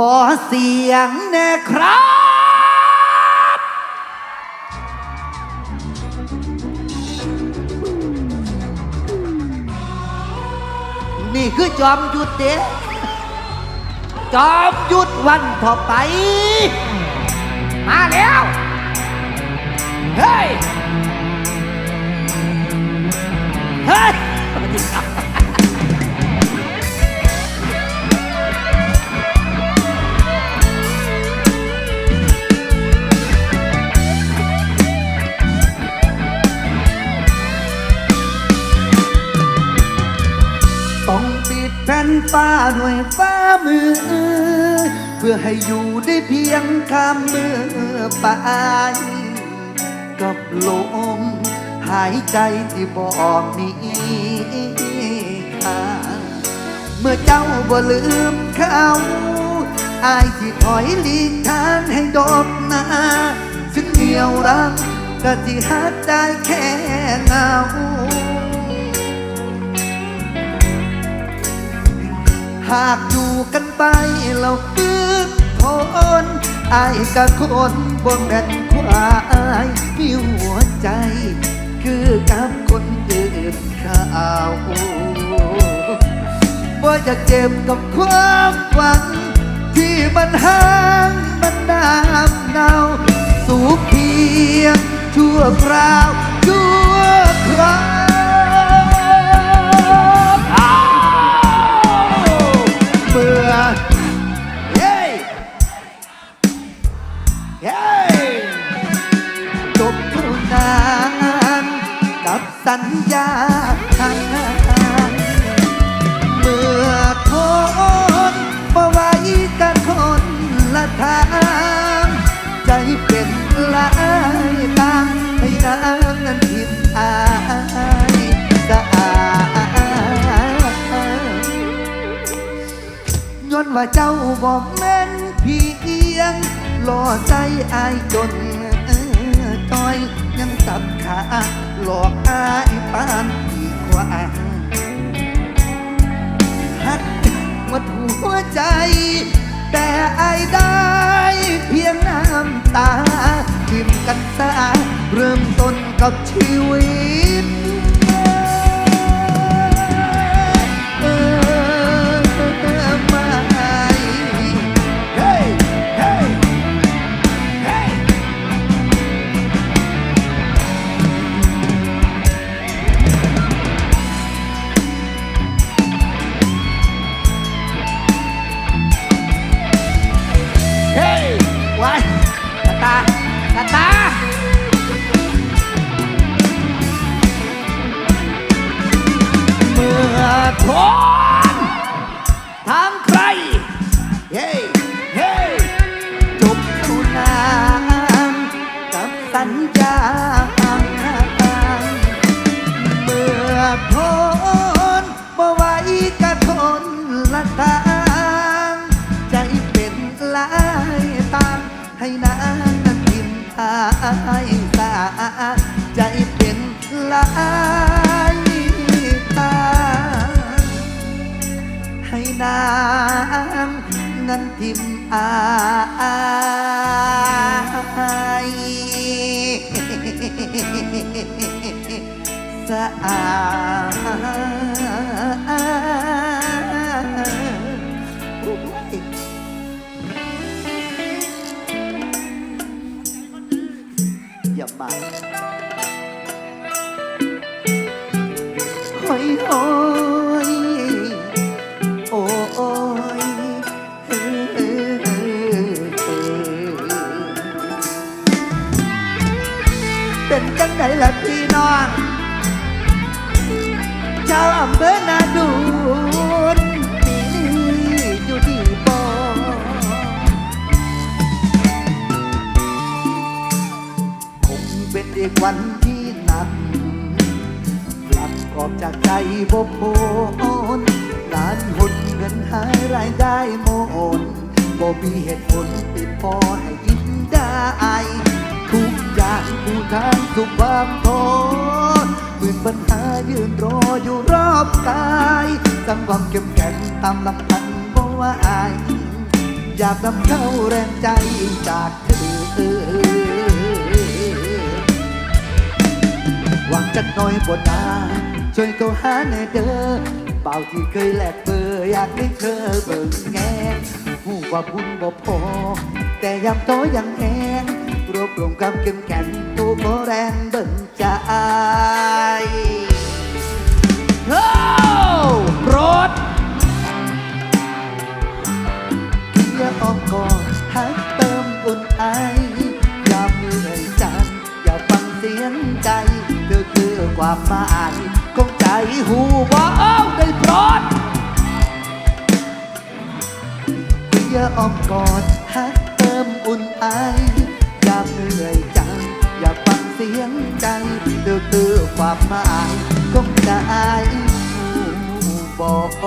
ขอเสียงแน่ครับ นี่คือจอมยุทธเด้จอมยุทธวันต่อไป มาแล้ว เฮ้ย เฮ้ย ฟ้าด้วยฟ้ามือ เพื่อให้อยู่ได้เพียงข้ามมือไปกับลมหายใจที่บ่มีค่าเมื่อเจ้าบ่ลืมเขาอายที่ถอยหลีกทางให้ดอกนาถึงเหนียวรักก็ที่หักได้แค่เงา หากอยู่กันไปเราคืนทนอายกับคนบนแม่นควายมีหัวใจ คือกับคนอื่นเขาบ่อยากเจ็บกับความหวัง ที่มันห่างมันน้ำเนาสูบเพียงชั่วคราวชั่วคราว เมื่อเย้เย้จบทุกนานกับสัญญา ว่าเจ้าบอกแม่นเพียงหล่อใจอายจนเอ่อต้อยยังสับขาหลอกอายปานดีกว่าหักหมดหัวใจ แต่อายได้เพียงน้ำตาทิมกันตาเริ่มต้นกับชีวิต ทิ ขความทนมืนปัญหายืนรออยู่รอบกายสร้างความเข้มแข็งตามลำพันบ่ว่าอาย อยากนำเข้าแรงใจจากเธอหวังจักหน่อยบนนาช่วยเขาหาแน่เด้อเป่าที่เคยแลกเบอร์อยากให้เธอเบิ่งแงหูว่าบุญบ่พอ แต่ยำโตยังแหงรวบรวมความเข้มแข็ง บ่แรงเบิ่งใจโอ้โปรดเพียอ้อมกอดหักเติมอุ่นไออย่าเหนื่อยจังอย่าฟังเสียงใจเธอคือความหมายของใจหูว่าเอาได้โปรดเพียอ้อมกอด งเสียงใจเธอคือความหมายของใจหูบอกข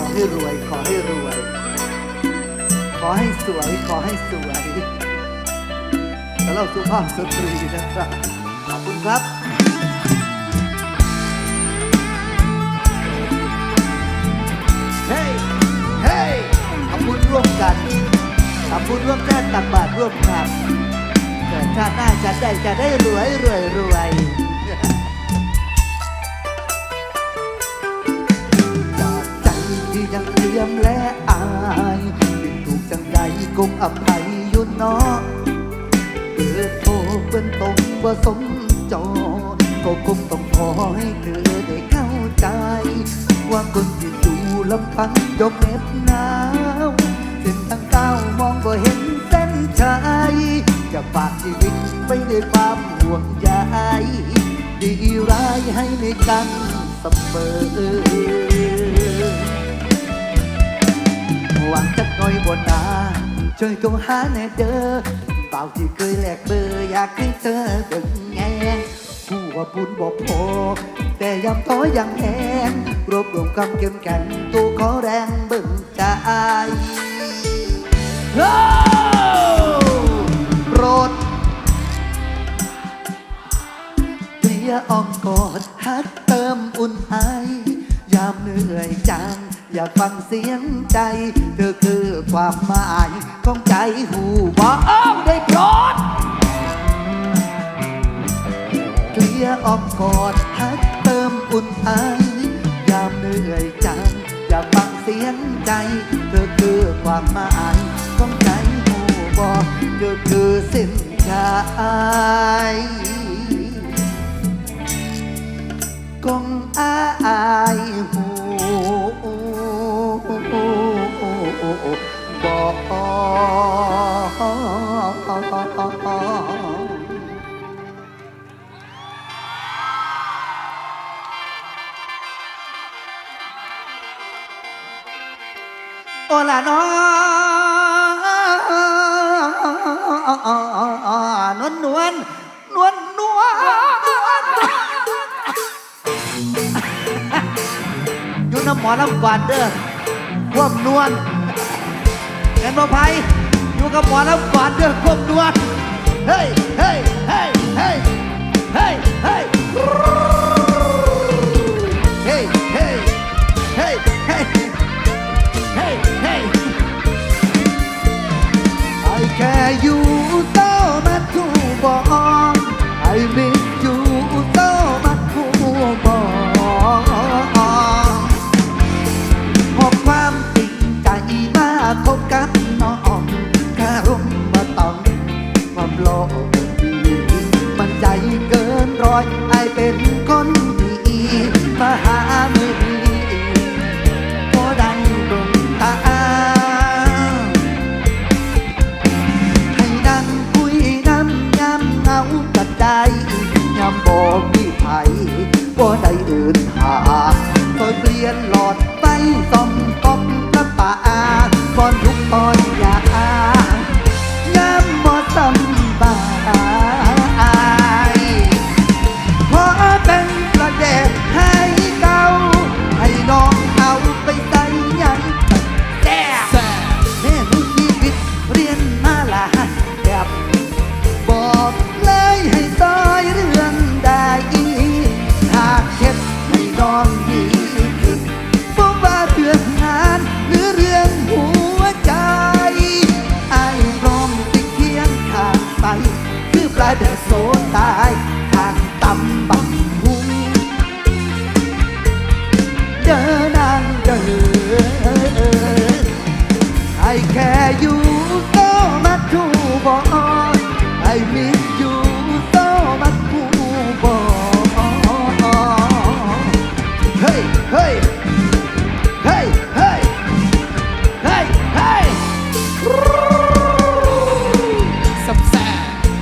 อให้รวย ขอให้รวย ขอให้สวย ขอให้สวยแล้วเราสุภาพสตรีนะครับ ขอบคุณครับเฮ้ยเฮ้ยทำบุญร่วมกัน ทำบุญร่วมแรงตักบาตรร่วมกันเกิดชาติหน้าจะได้จะได้รวยรวยรวยจากใจที่ยังเตรียมและอายผิดถูกจังใดคงอภัยยู่เนาะเกิดโทษเป็นตรงว่าสมจอก็คงต้องขอให้เธอได้เข้าใจ ว่าคนที่อยู่ลำพังยกเม็ดหนา มองบ่เห็นเส้นชัยจะฝากชีวิตไปด้วยความห่วงใยดีร้ายให้ในกันเสมอหวังจักหน่อยบนนาช่วยโทรหาแน่เด้อเปล่าที่เคยแลกเบอร์อยากให้เธอเบิ่งแงผู้ว่าบุญบอกพอแต่ยำท้อยังแหงรวบรวมความเข้มแข็งตัวขอแรงเบิ่งใจ โปรดเพียอ้อมกอดฮักเติมอุ่นไอยามเหนื่อยจังอยากฟังเสียงใจ เธอคือความหมายของใจหูบอกอ้อมได้โปรดเกลียอ้อมกอดฮักเติมอุ่นไอยามเหนื่อยจังอยากฟังเสียงใจ เธอคือความหมาย bỏ được cứ xin cả ai con ai hồ bỏ là no. นวลนวลนวลนวลอยู่น้ำหมอน้ำก่อนเด้อควบนวลเห็นบ่ไพอยู่กับหมอน้ำก่อนเด้อควบนวลเฮ้ยเฮ้ยเฮ้ยเฮ้ยเฮ้ยเฮ้ยเฮ้ยเฮ้ยเฮ้ยเฮ้ยเฮ้ยเฮ้ย I care you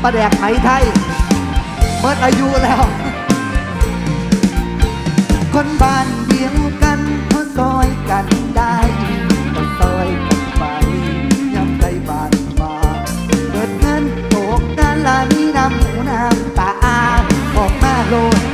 ประแดกไหไทยเมื่ออายุแล้ว คนบ้านเดียวกันเขซอยกันได้ก็ซอยกันไปย้ำใจบ้านมาเปิดเงินโตกด้านลานี้นำหูน้ำตาออกมาโลด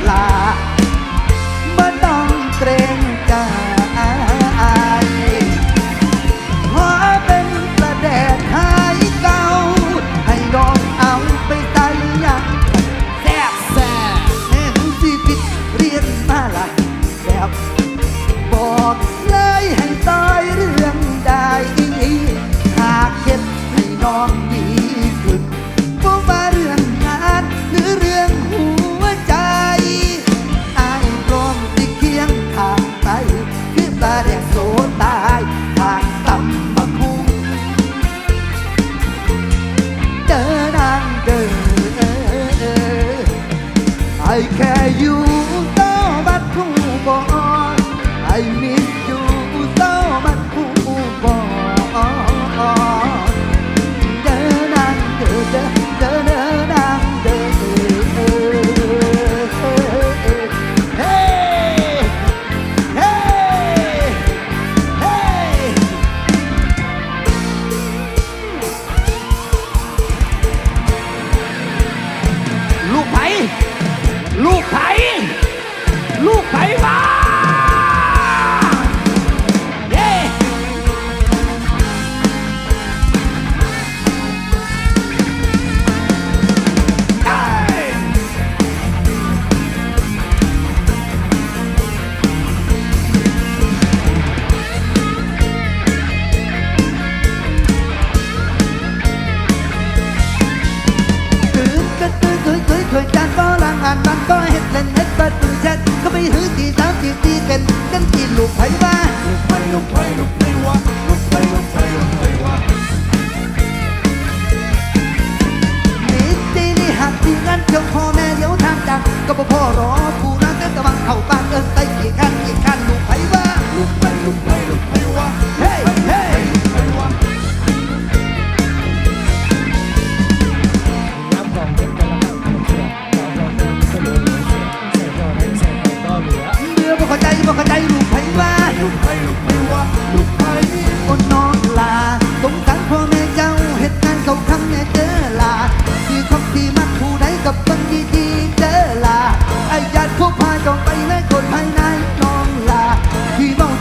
your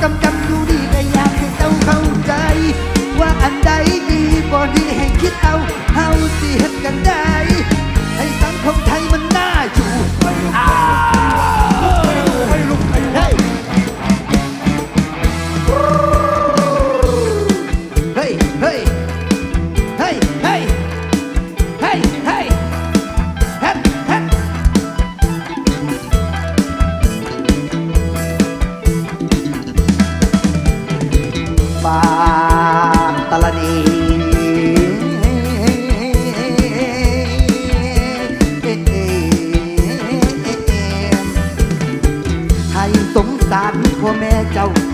กำกำดูดีแต่อยากให้เจ้าเข้าใจ ว่าอันใดดีบ่ดีให้คิดเอา como é que alguém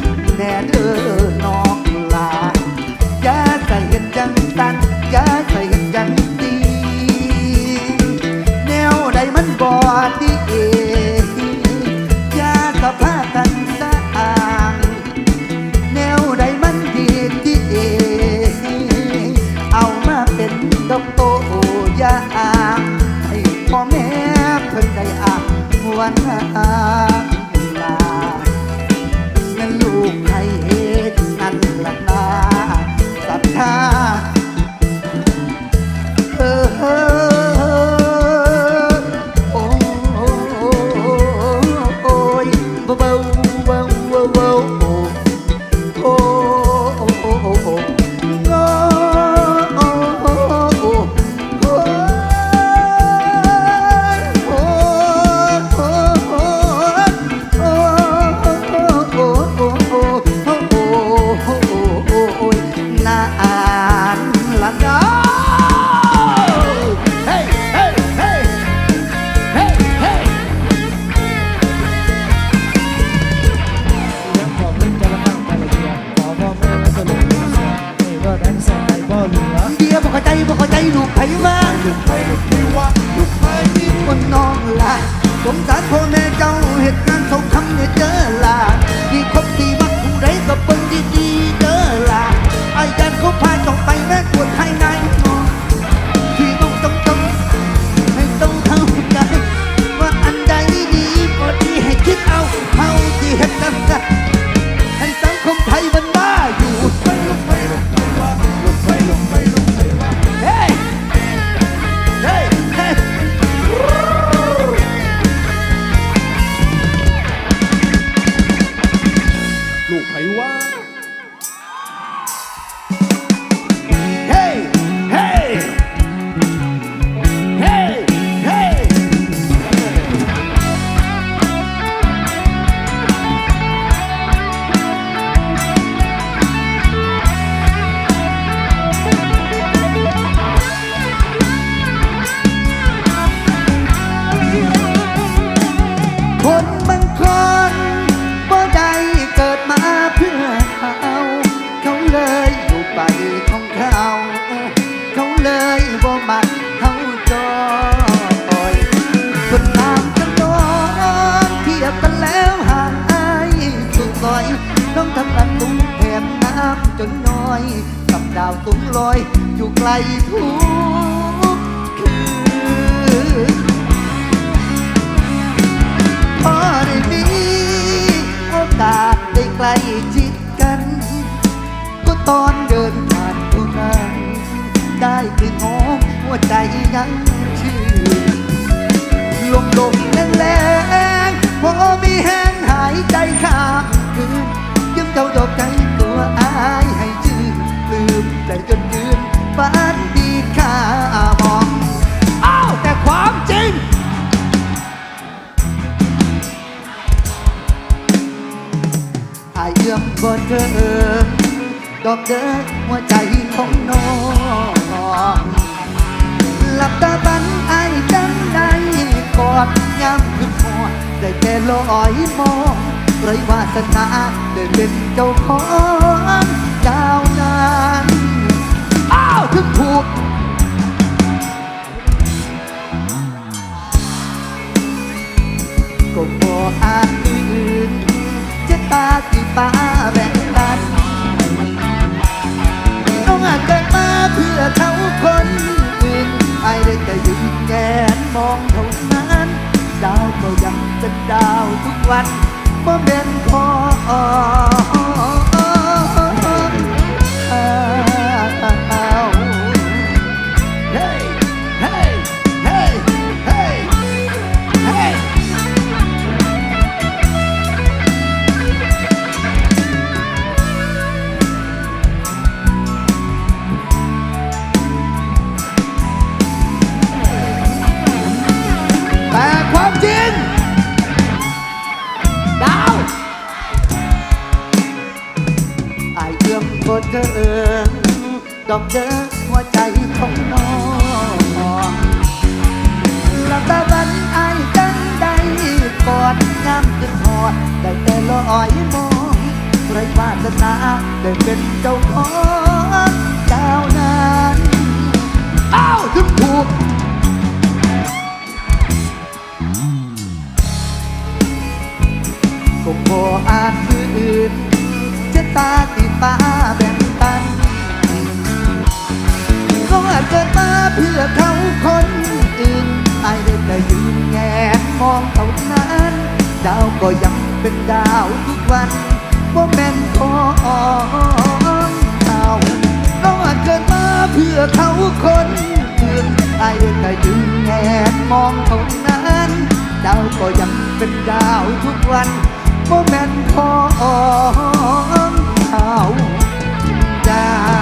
ดาวตุ้งลอยอยู่ไกลทุกคืนพอได้มีโอกาสได้ใกล้ชิดกัน ก็ตอนเดินผ่านเท่านั้นได้กลิ่นหอมหัวใจยังชื่นลมลมแรงแรงพอมีแห้งหายใจข้ามคืนยังเจ้าดอกใจ ฝันดีข้ามองอ้าวแต่ความจริง อายเอื้อมบ่เดิมดอกเดินหัวใจของน้องหลับตาบันไอจังใดกอดย้ำขึ้นหอดได้แต่ลอยมองไรวาสนาได้เป็นเจ้าของเจ้านั้นาวถึงถูกก็บอกอาจอื่นจะตาที่ป้าแบ่งปันน้องอาจเกิดม อด ได้แต่ลอยมองไรวาสนาได้เป็นเจ้าของเจ้านั้นอ้าวถึงถูกก็พออาจอื่นจะตาที่ฟ้าแบ่งปันก็อาจเกิดมาเพื่อเขาคนอื่นไอ้ได้แต่ยืนแงนมองเท่านั้น ดาวก็ยังเป็นดาวทุกวันว่าแม่นของเขาก็อาจเกิดมาเพื่อเขาคนอื่นไอ้ได้แต่ยืนแงนมองเท่านั้นดาวก็ยังเป็นดาวทุกวันโมแมนของเขาดา